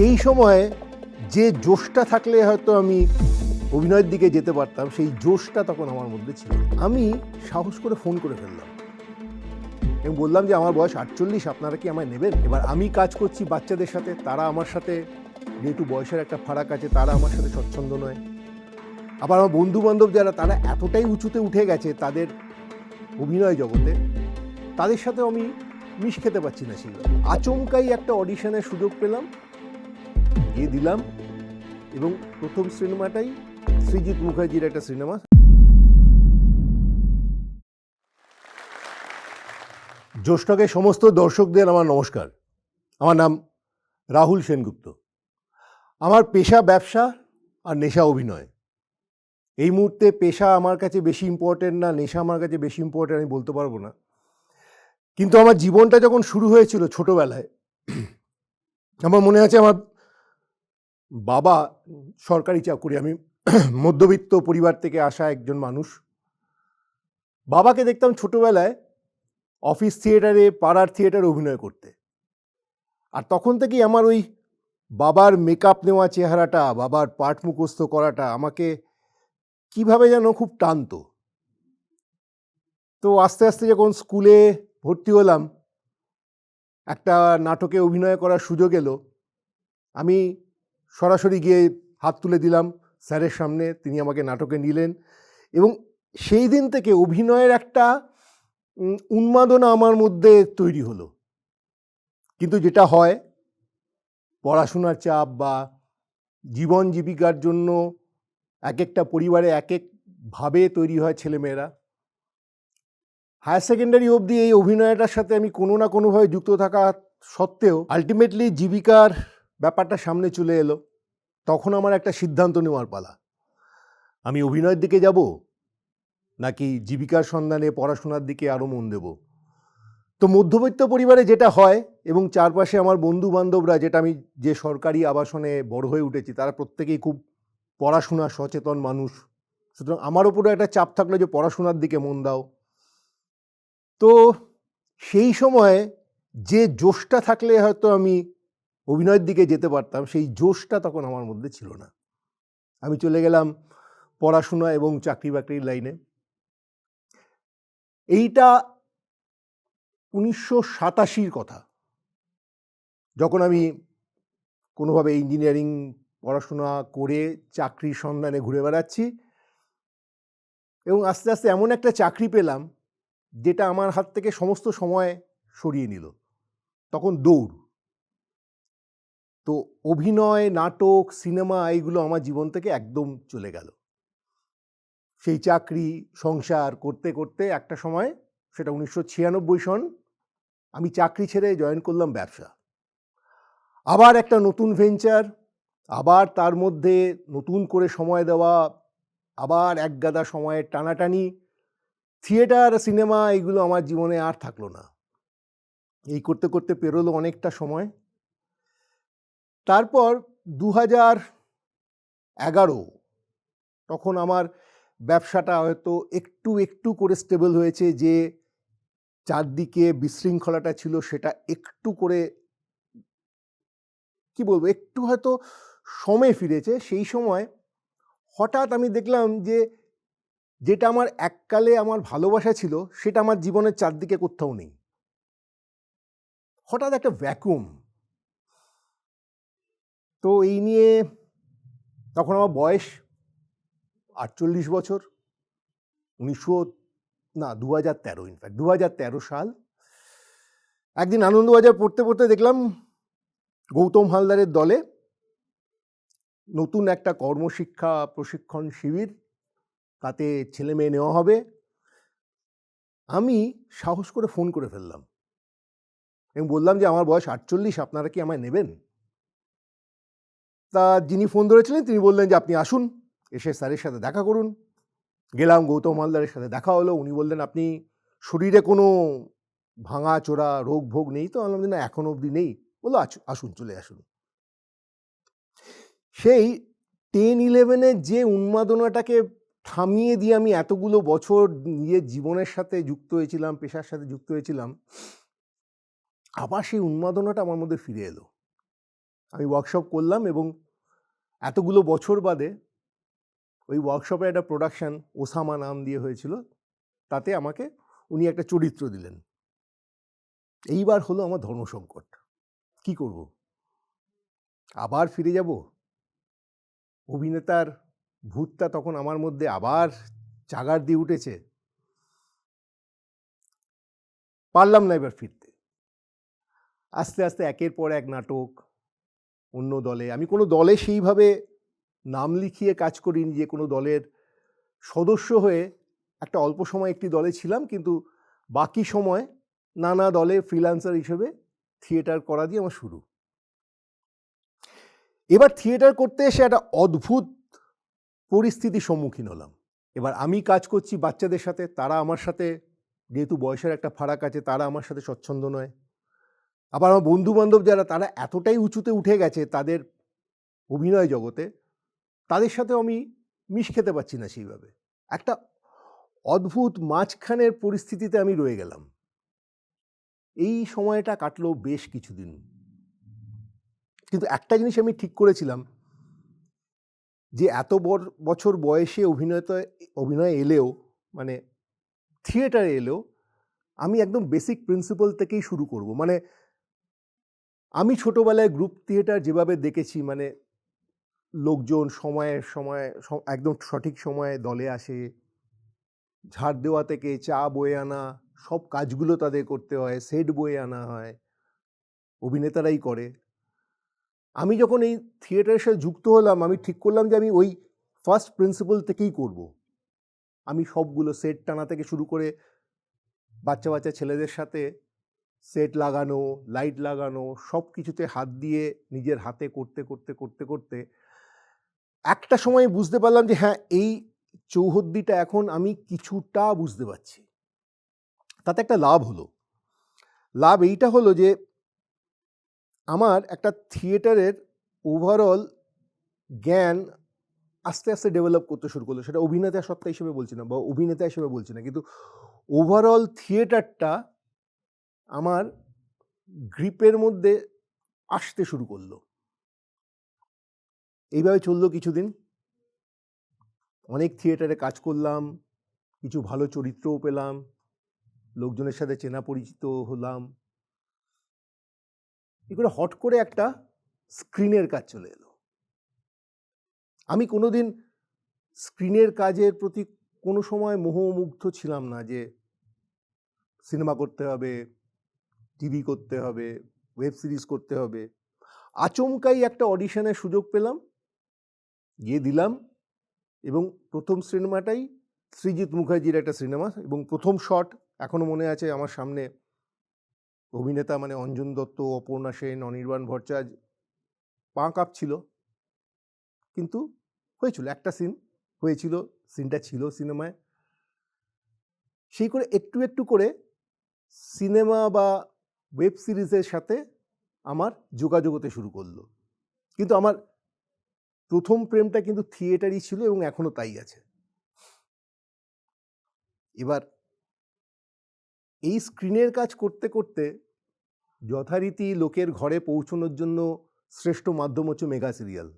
সেই সময়ে যে জোশটা থাকলে হয়তো আমি অভিনয়ের দিকে যেতে পারতাম, সেই জোশটা তখন আমার মধ্যে ছিল। আমি সাহস করে ফোন করে ফেললাম। এবং বললাম যে, আমার বয়স আটচল্লিশ, আপনারা কি আমায় নেবেন? এবার আমি কাজ করছি বাচ্চাদের সাথে, তারা আমার সাথে। যেহেতু বয়সের একটা ফারাক আছে, তারা আমার সাথে স্বচ্ছন্দ নয়। আবার আমার বন্ধু বান্ধব যারা, তারা এতটাই উঁচুতে উঠে গেছে তাদের অভিনয় জগতে, তাদের সাথেও আমি মিশ খেতে পারছি না সেই আচমকাই একটা অডিশনের সুযোগ পেলাম। গিয়ে দিলাম এবং প্রথম সিনেমাটাই সৃজিৎ মুখার্জির একটা সিনেমা। জ্যৈষ্ঠকে সমস্ত দর্শকদের আমার নমস্কার। আমার নাম রাহুল সেনগুপ্ত। আমার পেশা ব্যবসা আর নেশা অভিনয়। এই মুহূর্তে পেশা আমার কাছে বেশি ইম্পর্টেন্ট না, নেশা আমার কাছে বেশি ইম্পর্টেন্ট আমি বলতে পারব না। কিন্তু আমার জীবনটা যখন শুরু হয়েছিল ছোটবেলায়, আমার মনে আছে আমার বাবা সরকারি চাকুরি, আমি মধ্যবিত্ত পরিবার থেকে আসা একজন মানুষ। বাবাকে দেখতাম ছোটবেলায় অফিস থিয়েটারে, পাড়ার থিয়েটারে অভিনয় করতে। আর তখন থেকেই আমার ওই বাবার মেকআপ নেওয়া চেহারাটা, বাবার পাঠ মুখস্থ করাটা আমাকে কীভাবে যেন খুব টানতো। তো আস্তে আস্তে যখন স্কুলে ভর্তি হলাম, একটা নাটকে অভিনয় করার সুযোগ এলো। আমি সরাসরি গিয়ে হাত তুলে দিলাম স্যারের সামনে, তিনি আমাকে নাটকে নিলেন এবং সেই দিন থেকে অভিনয়ের একটা উন্মাদনা আমার মধ্যে তৈরি হলো। কিন্তু যেটা হয়, পড়াশোনার চাপ বা জীবন জীবিকার জন্য এক একটা পরিবারে এক একভাবে তৈরি হয় ছেলেমেয়েরা। হায়ার সেকেন্ডারি অবধি এই অভিনয়টার সাথে আমি কোনো না কোনোভাবে যুক্ত থাকা সত্ত্বেও আলটিমেটলি জীবিকার ব্যাপারটা সামনে চলে এলো। তখন আমার একটা সিদ্ধান্ত নেওয়ার পালা। আমি অভিনয়ের দিকে যাব? নাকি জীবিকার সন্ধানে পড়াশোনার দিকে আরও মন দেব? তো মধ্যবিত্ত পরিবারে যেটা হয় এবং চারপাশে আমার বন্ধু বান্ধবরা যেটা আমি যে সরকারি আবাসনে বড় হয়ে উঠেছি, তারা প্রত্যেকেই খুব পড়াশোনা সচেতন মানুষ। সুতরাং আমার উপরে একটা চাপ থাকল যে পড়াশোনার দিকে মন দাও। তো সেই সময়ে যে জোশটা থাকলে হয়তো আমি অভিনয়ের দিকে যেতে পারতাম, সেই জোশটা তখন আমার মধ্যে ছিল না। আমি চলে গেলাম পড়াশোনা এবং চাকরি বাকরির লাইনে। এইটা উনিশশো সাতাশির কথা। যখন আমি কোনোভাবে ইঞ্জিনিয়ারিং পড়াশোনা করে চাকরির সন্ধানে ঘুরে বেড়াচ্ছি এবং আস্তে আস্তে এমন একটা চাকরি পেলাম, যেটা আমার হাত থেকে সমস্ত সময় সরিয়ে নিল। তখন দৌড়। তো অভিনয়, নাটক, সিনেমা এইগুলো আমার জীবন থেকে একদম চলে গেল। সেই চাকরি, সংসার করতে করতে একটা সময়, সেটা উনিশশো ছিয়ানব্বই সন, আমি চাকরি ছেড়ে জয়েন করলাম ব্যবসা। আবার একটা নতুন ভেঞ্চার আবার তার মধ্যে নতুন করে সময় দেওয়া, আবার এক গাদা সময়ের টানাটানি থিয়েটার সিনেমা এগুলো আমার জীবনে আর থাকল না। এই করতে করতে পেরোলো অনেকটা সময়। তারপর দু হাজার এগারো তখন আমার ব্যবসাটা হয়তো একটু একটু করে স্টেবল হয়েছে, যে চারদিকে বিশৃঙ্খলাটা ছিল সেটা একটু করে কি বলব, একটু হয়তো সময় ফিরেছে। সেই সময় হঠাৎ আমি দেখলাম যে যেটা আমার এককালে আমার ভালোবাসা ছিল, সেটা আমার জীবনের চারদিকে কোথাও নেই। হঠাৎ একটা ভ্যাকুম তো এই নিয়ে তখন আমার বয়স আটচল্লিশ বছর, উনিশশো, না দু হাজার তেরো ইনফ্যাক্ট দু হাজার তেরো সাল। একদিন আনন্দবাজার পড়তে পড়তে দেখলাম গৌতম হালদারের দলে নতুন একটা কর্মশিক্ষা প্রশিক্ষণ শিবির, তাতে ছেলে মেয়ে নেওয়া হবে। আমি সাহস করে ফোন করে ফেললাম এবং বললাম যে, আমার বয়স আটচল্লিশ, আপনারা কি আমায় নেবেন? তা যিনি ফোন ধরেছিলেন, তিনি বললেন যে, আপনি আসুন, এসে স্যারের সাথে দেখা করুন। গেলাম, গৌতম হালদারের সাথে দেখা হলো। উনি বললেন, আপনি শরীরে কোনো ভাঙা চোরা রোগ ভোগ নেই তো? আমি না, এখন অবধি নেই। বলল, "আছু- আসুন, চলে আসুন। সেই টেন ইলেভেনের যে উন্মাদনাটাকে থামিয়ে দিয়ে আমি এতগুলো বছর নিজের জীবনের সাথে যুক্ত হয়েছিলাম, পেশার সাথে যুক্ত হয়েছিলাম, আবার সেই উন্মাদনাটা আমার মধ্যে ফিরে এলো। আমি ওয়ার্কশপ করলাম এবং এতগুলো বছর বাদে ওই ওয়ার্কশপে একটা প্রোডাকশন ওসামা নাম দিয়ে হয়েছিল, তাতে আমাকে উনি একটা চরিত্র দিলেন। এইবার হলো আমার ধর্মসংকট কি করব? আবার ফিরে যাব? অভিনেতার ভূতটা তখন আমার মধ্যে আবার চাগার দিয়ে উঠেছে। পারলাম না এবার ফিরতে। আস্তে আস্তে একের পর এক নাটক অন্য দলে। আমি কোনো দলে সেইভাবে নাম লিখিয়ে কাজ করিনি যে কোনো দলের সদস্য হয়ে একটা অল্প সময় একটি দলে ছিলাম কিন্তু বাকি সময় নানা দলে ফ্রিল্যান্সার হিসেবে থিয়েটার করা দিয়ে আমার শুরু। এবার থিয়েটার করতে এসে একটা অদ্ভুত পরিস্থিতির সম্মুখীন হলাম। এবার আমি কাজ করছি বাচ্চাদের সাথে, তারা আমার সাথে, যেহেতু বয়সের একটা ফারাক আছে, তারা আমার সাথে স্বচ্ছন্দ নয়। আবার আমার বন্ধু বান্ধব যারা, তারা এতটাই উঁচুতে উঠে গেছে তাদের অভিনয় জগতে, তাদের সাথেও আমি মিশ খেতে পারছি না সেইভাবে। একটা অদ্ভুত মাঝখানের পরিস্থিতিতে আমি রয়ে গেলাম। এই সময়টা কাটলো বেশ কিছুদিন। কিন্তু একটা জিনিস আমি ঠিক করেছিলাম যে, এত বর- বছর বয়সে অভিনয়তে, অভিনয় এলেও মানে থিয়েটারে এলেও, আমি একদম বেসিক প্রিন্সিপাল থেকেই শুরু করব। মানে আমি ছোটবেলায় গ্রুপ থিয়েটার যেভাবে দেখেছি মানে লোকজন সময়ের সময় একদম সঠিক সময়ে দলে আসে, ঝাড় দেওয়া থেকে চা বয়ে আনা, সব কাজগুলো তাদের করতে হয় সেট বয়ে আনা হয়, অভিনেতারাই করে। আমি যখন এই থিয়েটারের সাথে যুক্ত হলাম, আমি ঠিক করলাম যে আমি ওই ফার্স্ট প্রিন্সিপাল থেকেই করব। আমি সবগুলো সেট টানা থেকে শুরু করে বাচ্চা বাচ্চা ছেলেদের সাথে সেট লাগানো লাইট লাগানো সব কিছুতে হাত দিয়ে নিজের হাতে করতে করতে করতে করতে একটা সময় বুঝতে পারলাম যে হ্যাঁ এই চৌহদ্দিটা এখন আমি কিছুটা বুঝতে পারছি। তাতে একটা লাভ হলো। লাভ এইটা হলো যে, আমার একটা থিয়েটারের ওভারঅল জ্ঞান আস্তে আস্তে ডেভেলপ করতে শুরু করল। সেটা অভিনেতা সত্তা হিসেবে বলছি না বা অভিনেতা হিসেবে বলছি না। কিন্তু ওভারঅল থিয়েটারটা আমার গ্রিপের মধ্যে আসতে শুরু করল। এইভাবে চলল কিছুদিন। অনেক থিয়েটারে কাজ করলাম, কিছু ভালো চরিত্রও পেলাম, লোকজনের সাথে চেনা পরিচিত হলাম। এগুলো হট করে একটা স্ক্রিনের কাজ চলে এলো। আমি কোনোদিন স্ক্রিনের কাজের প্রতি কোনো সময় মোহমুগ্ধ ছিলাম না যে, সিনেমা করতে হবে টিভি করতে হবে, ওয়েব সিরিজ করতে হবে। আচমকাই একটা অডিশনের সুযোগ পেলাম, গিয়ে দিলাম এবং প্রথম সিনেমাটাই সৃজিৎ মুখার্জির একটা সিনেমা এবং প্রথম শট এখনও মনে আছে আমার সামনে। অভিনেতা মানে অঞ্জন দত্ত, অপর্ণা সেন, অনির্বাণ ভট্টাচার্য, পা কাঁপছিল। কিন্তু হয়েছিল, একটা সিন হয়েছিল সিনটা ছিল সিনেমায়। সেই করে একটু একটু করে সিনেমা বা ওয়েব সিরিজের সাথে আমার যোগাযোগ হতে শুরু করল। কিন্তু আমার প্রথম প্রেমটা কিন্তু থিয়েটারই ছিল এবং এখনও তাই আছে। এবার এই স্ক্রিনের কাজ করতে করতে যথারীতি লোকের ঘরে পৌঁছানোর জন্য শ্রেষ্ঠ মাধ্যম হচ্ছে মেগা সিরিয়াল।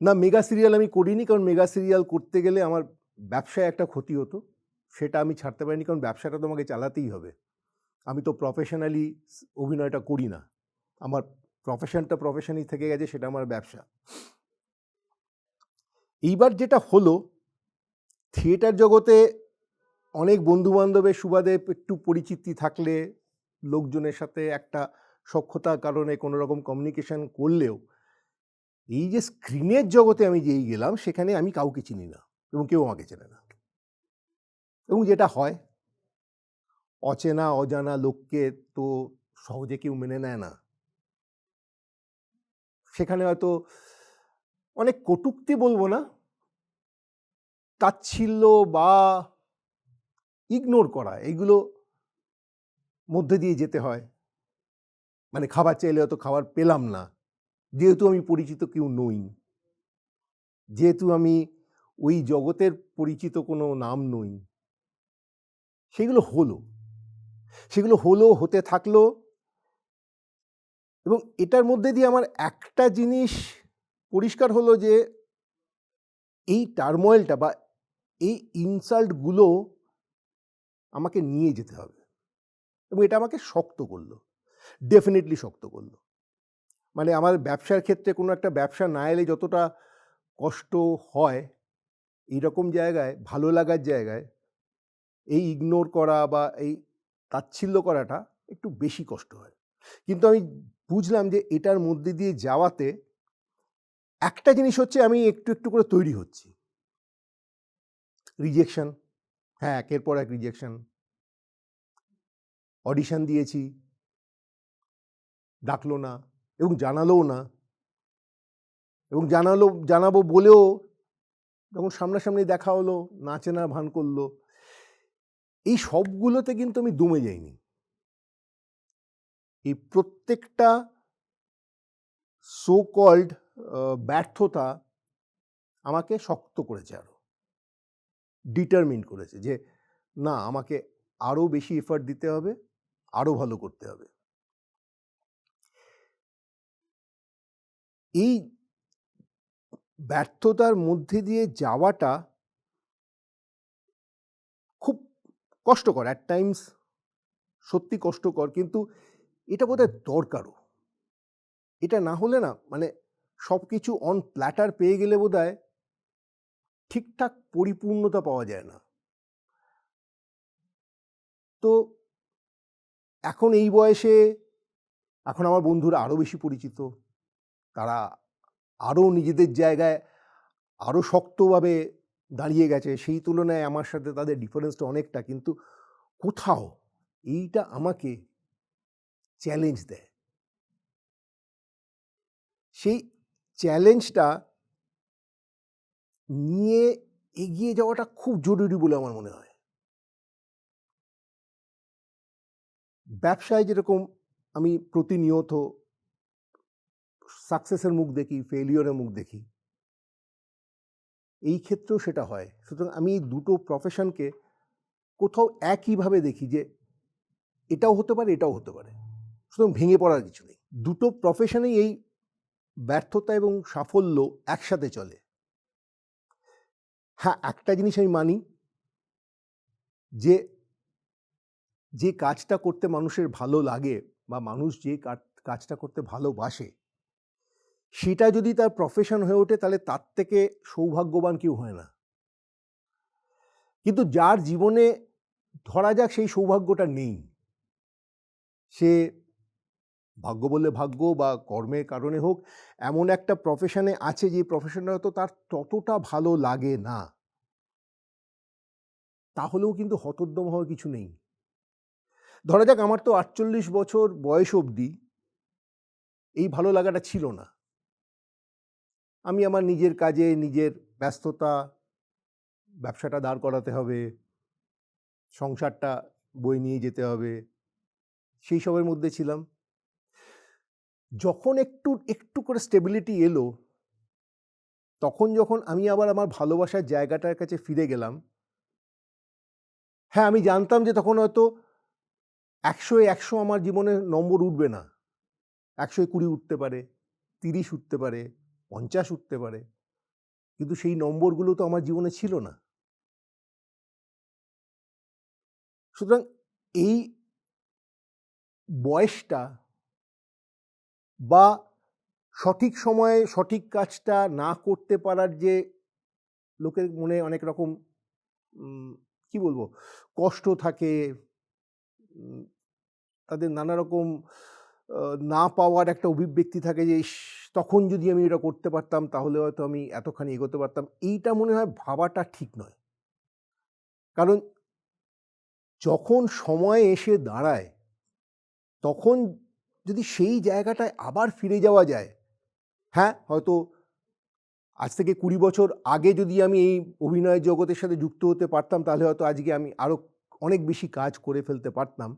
না, মেগা সিরিয়াল আমি করিনি কারণ মেগা সিরিয়াল করতে গেলে আমার ব্যবসায় একটা ক্ষতি হতো। সেটা আমি ছাড়তে পারিনি কারণ ব্যবসাটা তো আমাকে চালাতেই হবে। আমি তো প্রফেশনালি অভিনয়টা করি না। আমার প্রফেশনটা প্রফেশনই থেকে গেছে, সেটা আমার ব্যবসা। এইবার যেটা হলো, থিয়েটার জগতে অনেক বন্ধু বান্ধবের সুবাদে একটু পরিচিতি থাকলে, লোকজনের সাথে একটা সক্ষতার কারণে কোনো রকম কমিউনিকেশন করলেও, এই যে স্ক্রিনের জগতে আমি যেই গেলাম, সেখানে আমি কাউকে চিনি না এবং কেউ আমাকে চেনে না। এবং যেটা হয় অচেনা, অজানা লোককে তো সহজে কেউ মেনে নেয় না। সেখানে হয়তো অনেক কটুক্তি বলব না। তাচ্ছিল্য বা ইগনোর করা, এইগুলো মধ্যে দিয়ে যেতে হয়। মানে খাবার চাইলে হয়তো খাবার পেলাম না। যেহেতু আমি পরিচিত কেউ নই। যেহেতু আমি ওই জগতের পরিচিত কোনো নাম নই। সেগুলো হলো। সেগুলো হলো, হতে থাকল। এবং এটার মধ্যে দিয়ে আমার একটা জিনিস পরিষ্কার হলো যে, এই টার্ময়েলটা বা এই ইনসাল্টগুলো আমাকে নিয়ে যেতে হবে। এবং এটা আমাকে শক্ত করল। ডেফিনেটলি শক্ত করল। মানে আমার ব্যবসার ক্ষেত্রে কোনো একটা ব্যবসা না এলে যতটা কষ্ট হয়, এইরকম জায়গায়, ভালো লাগার জায়গায়, এই ইগনোর করা বা এই তাচ্ছিল্য করাটা একটু বেশি কষ্ট হয়। কিন্তু আমি বুঝলাম যে এটার মধ্যে দিয়ে যাওয়াতে একটা জিনিস হচ্ছে আমি একটু একটু করে তৈরি হচ্ছি। রিজেকশন হ্যাঁ একের পর এক রিজেকশন অডিশন দিয়েছি। ডাকলো না এবং জানালোও না। এবং জানালো, জানাব বলেও যখন সামনাসামনি দেখা হলো না ভান করল এই সবগুলোতে কিন্তু আমি দমে যাইনি। এই প্রত্যেকটা সো কল্ড ব্যর্থতা আমাকে শক্ত করেছে আরও। ডিটারমিন করেছে যে, না, আমাকে আরও বেশি এফার্ট দিতে হবে আরও ভালো করতে হবে। এই ব্যর্থতার মধ্যে দিয়ে যাওয়াটা কষ্টকর অ্যাট টাইমস সত্যি কষ্টকর কিন্তু এটা বোধহয় দরকারও। এটা না হলে না মানে সব কিছু অন প্ল্যাটার পেয়ে গেলে বোধহয় ঠিকঠাক পরিপূর্ণতা পাওয়া যায় না। তো এখন এই বয়সে এখন আমার বন্ধুরা আরও বেশি পরিচিত। তারা আরও নিজেদের জায়গায় আরও শক্তভাবে দাঁড়িয়ে গেছে, সেই তুলনায় আমার সাথে তাদের ডিফারেন্সটা অনেকটা। কিন্তু কোথাও এইটা আমাকে চ্যালেঞ্জ দেয়। সেই চ্যালেঞ্জটা নিয়ে এগিয়ে যাওয়াটা খুব জরুরি বলে আমার মনে হয়। ব্যবসায় যেরকম আমি প্রতিনিয়ত সাকসেসের মুখ দেখি ফেলিওরের মুখ দেখি এই ক্ষেত্রেও সেটা হয়। সুতরাং আমি এই দুটো প্রফেশনকে কোথাও একইভাবে দেখি যে এটাও হতে পারে, এটাও হতে পারে। সুতরাং ভেঙে পড়ার কিছু নেই। দুটো প্রফেশনেই এই ব্যর্থতা এবং সাফল্য একসাথে চলে। হ্যাঁ একটা জিনিস আমি মানি যে যে কাজটা করতে মানুষের ভালো লাগে বা মানুষ যে কাজটা করতে ভালোবাসে সেটা যদি তার প্রফেশন হয়ে ওঠে, তাহলে তার থেকে সৌভাগ্যবান কেউ হয় না। কিন্তু যার জীবনে ধরা যাক সেই সৌভাগ্যটা নেই, সে ভাগ্য বললে ভাগ্য বা কর্মের কারণে হোক, এমন একটা প্রফেশনে আছে যে প্রফেশনটা হয়তো তার ততটা ভালো লাগে না। তাহলেও কিন্তু হতোদ্যম হওয়ার কিছু নেই। ধরা যাক আমার তো আটচল্লিশ বছর বয়স অবধি এই ভালো লাগাটা ছিল না। আমি আমার নিজের কাজে, নিজের ব্যস্ততা, ব্যবসাটা দাঁড় করাতে হবে। সংসারটা বই নিয়ে যেতে হবে। সেই সবের মধ্যে ছিলাম। যখন একটু একটু করে স্টেবিলিটি এলো, তখন যখন আমি আবার আমার ভালোবাসার জায়গাটার কাছে ফিরে গেলাম হ্যাঁ আমি জানতাম যে তখন হয়তো একশো একশো আমার জীবনে নম্বর উঠবে না। একশো কুড়ি উঠতে পারে, তিরিশ উঠতে পারে। পঞ্চাশ উঠতে পারে। কিন্তু সেই নম্বরগুলো তো আমার জীবনে ছিল না। সুতরাং এই বয়সটা বা সঠিক সময়ে সঠিক কাজটা না করতে পারার যে লোকের মনে অনেক রকম কি বলব, কষ্ট থাকে তাদের নানা রকম না পাওয়ার একটা অভিব্যক্তি থাকে যে তখন যদি আমি এটা করতে পারতাম, তাহলে হয়তো আমি এতখানি এগোতে পারতাম। এইটা মনে হয় ভাবাটা ঠিক নয়। কারণ যখন সময় এসে দাঁড়ায়, তখন যদি সেই জায়গাটায় আবার ফিরে যাওয়া যায় হ্যাঁ হয়তো আজ থেকে কুড়ি বছর আগে যদি আমি এই অভিনয় জগতের সাথে যুক্ত হতে পারতাম, তাহলে হয়তো আজকে আমি আরও অনেক বেশি কাজ করে ফেলতে পারতাম।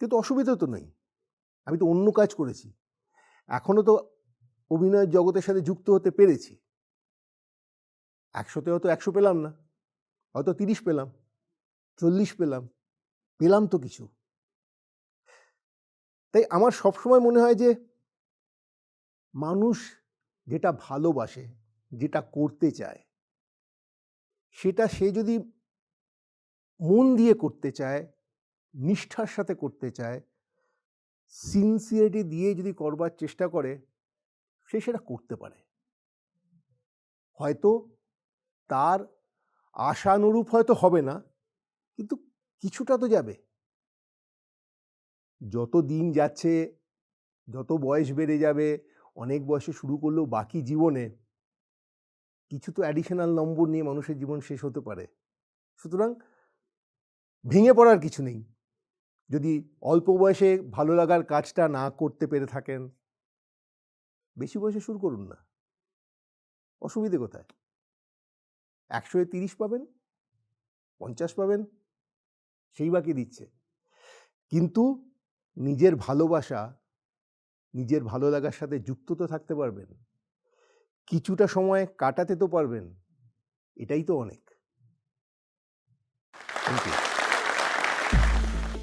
কিন্তু অসুবিধা তো নেই। আমি তো অন্য কাজ করেছি। এখনও তো অভিনয়ের জগতের সাথে যুক্ত হতে পেরেছি। একশোতে হয়তো একশো পেলাম না। হয়তো তিরিশ পেলাম, চল্লিশ পেলাম পেলাম তো কিছু। তাই আমার সবসময় মনে হয় যে, মানুষ যেটা ভালোবাসে, যেটা করতে চায়, সেটা সে যদি মন দিয়ে করতে চায়, নিষ্ঠার সাথে করতে চায় সিনসিয়ারিটি দিয়ে যদি করবার চেষ্টা করে, সে সেটা করতে পারে। হয়তো তার আশানুরূপ হয়তো হবে না, কিন্তু কিছুটা তো যাবে। যত দিন যাচ্ছে, যত বয়স বেড়ে যাবে, অনেক বয়সে শুরু করলেও বাকি জীবনে, কিছু তো অ্যাডিশনাল নম্বর নিয়ে মানুষের জীবন শেষ হতে পারে। সুতরাং ভেঙে পড়ার কিছু নেই। যদি অল্প বয়সে ভালো লাগার কাজটা না করতে পেরে থাকেন, বেশি বয়সে শুরু করুন না। অসুবিধে কোথায়? একশোয় তিরিশ পাবেন, পঞ্চাশ পাবেন, সেই বাকি দিচ্ছে। কিন্তু নিজের ভালোবাসা, নিজের ভালো লাগার সাথে যুক্ত তো থাকতে পারবেন। কিছুটা সময় কাটাতে তো পারবেন, এটাই তো অনেক।